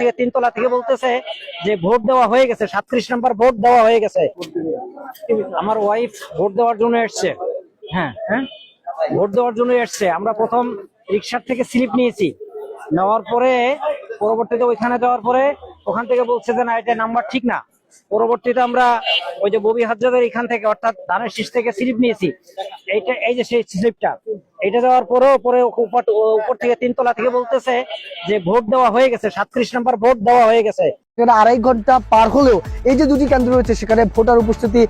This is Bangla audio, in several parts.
থেকে তিনতলা থেকে বলতেছে যে ভোট দেওয়া হয়ে গেছে, সাতত্রিশ নাম্বার ভোট দেওয়া হয়ে গেছে। আমার ওয়াইফ ভোট দেওয়ার জন্য এসছে। হ্যাঁ হ্যাঁ? ভোট দেওয়ার জন্য এসছে। আমরা প্রথম রিক্সার থেকে স্লিপ নিয়েছি। নেওয়ার পরে, পরবর্তীতে ওইখানে যাওয়ার পরে ওখান থেকে বলছে যে না, এটা নাম্বার ঠিক না। পরবর্তীতে আমরা ওই যে ববি হাজারের এখান থেকে, অর্থাৎ ধানের শীষ থেকে স্লিপ নিয়েছি। এইটা, এই যে সেই স্লিপটা এটা দেওয়ার পরেও পরে উপর থেকে তিনতলা থেকে বলতেছে যে ভোট দেওয়া হয়ে গেছে সাতত্রিশ নম্বর ভোট দেওয়া হয়ে গেছে। সেখানে আড়াই ঘণ্টা পার হলেও এই যে দুটি কেন্দ্র রয়েছে সেখানে ভোটার উপস্থিতি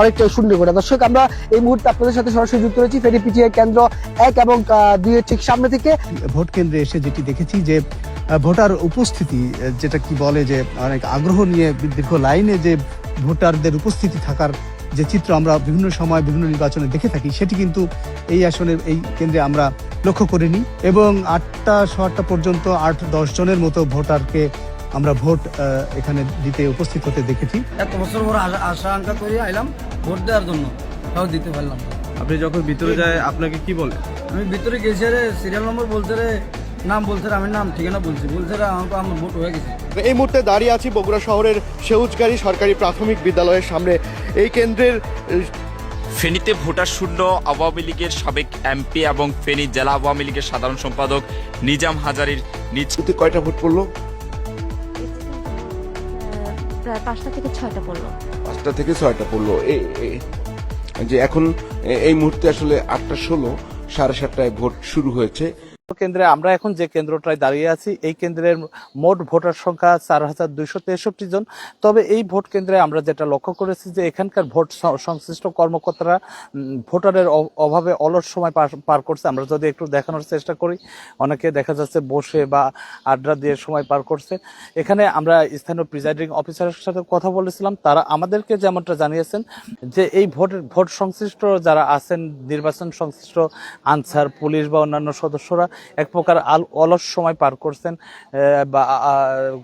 অনেকটা শূন্য করে দর্শক আমরা এই মুহূর্তে আপনাদের সাথে সরাসরি যুক্ত রয়েছি ফেরি পিটিআই কেন্দ্র এক এবং দুই ঠিক সামনে থেকে। ভোট কেন্দ্রে এসে যেটি দেখেছি যে ভোটার উপস্থিতি যেটা কি বলে যে অনেক আগ্রহ নিয়ে দীর্ঘ লাইনে যে ভোটারদের উপস্থিতি থাকার যে চিত্র আমরা বিভিন্ন সময় বিভিন্ন নির্বাচনে দেখে থাকি সেটি কিন্তু এই আসনের এই কেন্দ্রে আমরা লক্ষ্য করিনি এবং আটটা আটটা পর্যন্ত আট দশ জনের মতো ভোটারকে আমরা ভোট এখানে দিতে উপস্থিত হতে দেখেছি। এত বছর পর আশা আঙ্কা করে আইলাম ভোট দেওয়ার জন্য। তাও দিতে পারলাম না। আপনি যখন ভিতরে যায় আপনাকে কি বলে? আমি ভিতরে গেছি রে সিরিয়াল নম্বর বলতে রে নাম বলতে রে আমি নাম ঠিকানা বলছি। বলতে রে আমাকে আমার ভোট হয়ে গেছে। এই মুহূর্তে দাঁড়িয়ে আছি বগুড়া শহরের সেউজগাড়ি সরকারি প্রাথমিক বিদ্যালয়ের সামনে। এই কেন্দ্রের ফেনীতে ভোটার শূন্য আওয়ামী লীগের সাবেক এমপি এবং ফেনী জেলা আওয়ামী লীগের সাধারণ সম্পাদক নিজাম হাজারির নিজ কয়টা ভোট পড়ল? প্রায় পাঁচটা থেকে ছয়টা পড়ল। পাঁচটা থেকে ছয়টা পড়ল। এই- যে এখন এই মুহূর্তে আসলে আটটা ষোলো সাড়ে সাতটায় ভোট শুরু হয়েছে। কেন্দ্রে আমরা এখন যে কেন্দ্রটায় দাঁড়িয়ে আছি, এই কেন্দ্রের মোট ভোটার সংখ্যা চার হাজার দুইশো তেষট্টি জন। তবে এই ভোট কেন্দ্রে আমরা যেটা লক্ষ্য করেছি যে এখানকার ভোট সংশ্লিষ্ট কর্মকর্তারা ভোটারের অভাবে অলস সময় পার- করছে। আমরা যদি একটু দেখানোর চেষ্টা করি, অনেকে দেখা যাচ্ছে বসে বা আড্ডা দিয়ে সময় পার করছে। এখানে আমরা স্থানীয় প্রিজাইডিং অফিসারের সাথে কথা বলেছিলাম। তারা আমাদেরকে যেমনটা জানিয়েছেন যে এই ভোট ভোট সংশ্লিষ্ট যারা আছেন, নির্বাচন সংশ্লিষ্ট আনসার, পুলিশ বা অন্যান্য সদস্যরা এক প্রকার আল- অলস সময় পার করছেন বা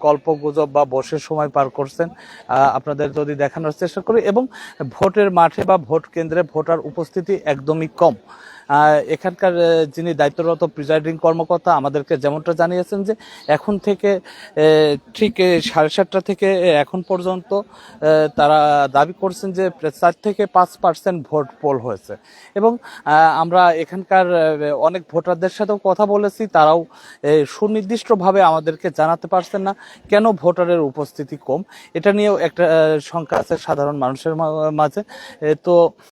গল্প গুজব বা বসে সময় পার করছেন। আপনাদের যদি দেখানোর চেষ্টা করি, এবং ভোটের মাঠে বা ভোট কেন্দ্রে ভোটার উপস্থিতি একদমই কম। এখানকার যিনি দায়িত্বরত প্রিজাইডিং কর্মকর্তা, আমাদেরকে যেমনটা জানিয়েছেন যে এখন থেকে ঠিক সাড়ে সাতটা থেকে এখন পর্যন্ত তারা দাবি করছেন যে চার থেকে পাঁচ পার্সেন্ট ভোট পোল হয়েছে। এবং আমরা এখানকার অনেক ভোটারদের সাথেও কথা বলেছি, তারাও সুনির্দিষ্টভাবে আমাদেরকে জানাতে পারছেন না কেন ভোটারের উপস্থিতি কম। এটা নিয়েও একটা শঙ্কা আছে সাধারণ মানুষের মাঝে। তো